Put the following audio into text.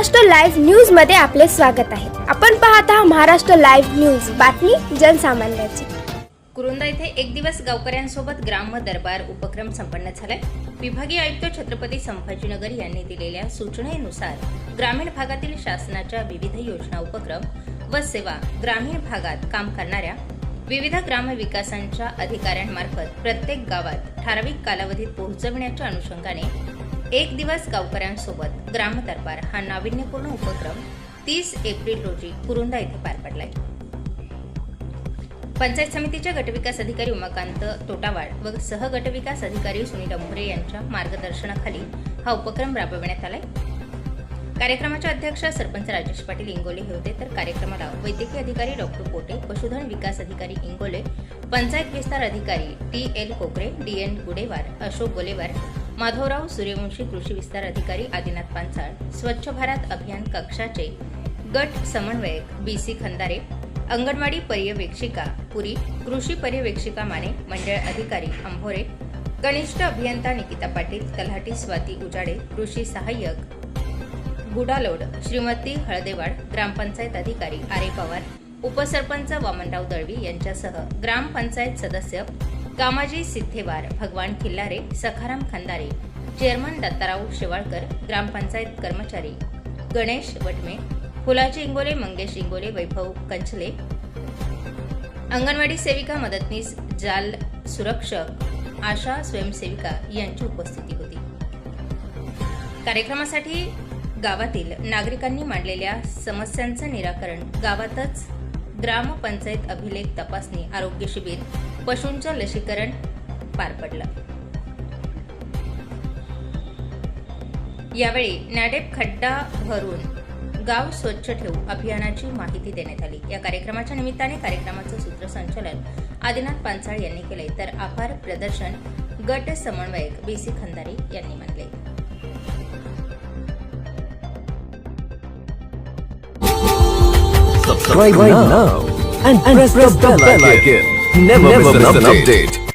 Maharashtra live न्यूजमध्ये आपले स्वागत आहे. आपण पाहत आहात महाराष्ट्र लाईव्ह न्यूज. बातमी जनसामान्याची. कुरुंदा येथे एक दिवस गावकऱ्यांसोबत ग्राम दरबार उपक्रम संपन्न झालाय. विभागीय आयुक्त छत्रपती संभाजीनगर यांनी दिलेल्या सूचनेनुसार ग्रामीण भागातील शासनाच्या विविध योजना उपक्रम व सेवा ग्रामीण भागात काम करणाऱ्या विविध ग्रामविकासांच्या अधिकाऱ्यांमार्फत प्रत्येक गावात ठराविक कालावधीत पोहोचविण्याच्या अनुषंगाने एक दिवस गावकऱ्यांसोबत ग्राम दरबार हा नाविन्यपूर्ण उपक्रम तीस एप्रिल रोजी कुरुंदा येथे पार पडलाय. पंचायत समितीच्या गटविकास अधिकारी उमाकांत तोटावाड व सहगटविकास अधिकारी सुनील अंभुरे यांच्या मार्गदर्शनाखाली हा उपक्रम राबविण्यात आलाय. कार्यक्रमाच्या अध्यक्ष सरपंच राजेश पाटील इंगोले हे होते. तर कार्यक्रमाला वैद्यकीय अधिकारी डॉक्टर पोटे पशुधन विकास अधिकारी इंगोले पंचायत विस्तार अधिकारी T L Kokare D N Gudewar Ashok Golewar Madhavrao Suryavanshi कृषी विस्तार अधिकारी आदिनाथ पांचाळ स्वच्छ भारत अभियान कक्षाचे गट समन्वयक बी सी खंदारे अंगणवाडी पर्यवेक्षिका पुरी कृषी पर्यवेक्षिका माने मंडळ अधिकारी अंभोरे कनिष्ठ अभियंता निकिता पाटील तलाठी स्वाती उजाडे कृषी सहाय्यक गुडालोड श्रीमती हळदेवाड ग्रामपंचायत अधिकारी आरे पवार उपसरपंच वामनराव दळवी यांच्यासह ग्रामपंचायत सदस्य कामाजी सिद्धेवार भगवान खिल्लारे सखाराम खंदारे चेअरमन दत्ताराव शेवाळकर ग्रामपंचायत कर्मचारी गणेश वटमे फुलाची इंगोले मंगेश इंगोले वैभव कंचले अंगणवाडी सेविका मदतनीस जाल सुरक्षक आशा स्वयंसेविका यांची उपस्थिती होती. कार्यक्रमासाठी गावातील नागरिकांनी मांडलेल्या समस्यांचं निराकरण गावातच ग्रामपंचायत अभिलेख तपासणी आरोग्य शिबिर पशूंचं लसीकरण पार पडलं. यावेळी नॅडेप खड्डा भरून गाव स्वच्छ ठेवू अभियानाची माहिती देण्यात आली. या कार्यक्रमाच्या निमित्ताने कार्यक्रमाचं सूत्रसंचालन आदिनाथ पांचाळ यांनी केले तर आभार प्रदर्शन गट समन्वयक बी सी खंदारी यांनी मानले. Subscribe, Subscribe now, now and, and press, press the bell, bell icon. icon. Never, Never miss, miss an, an update. update.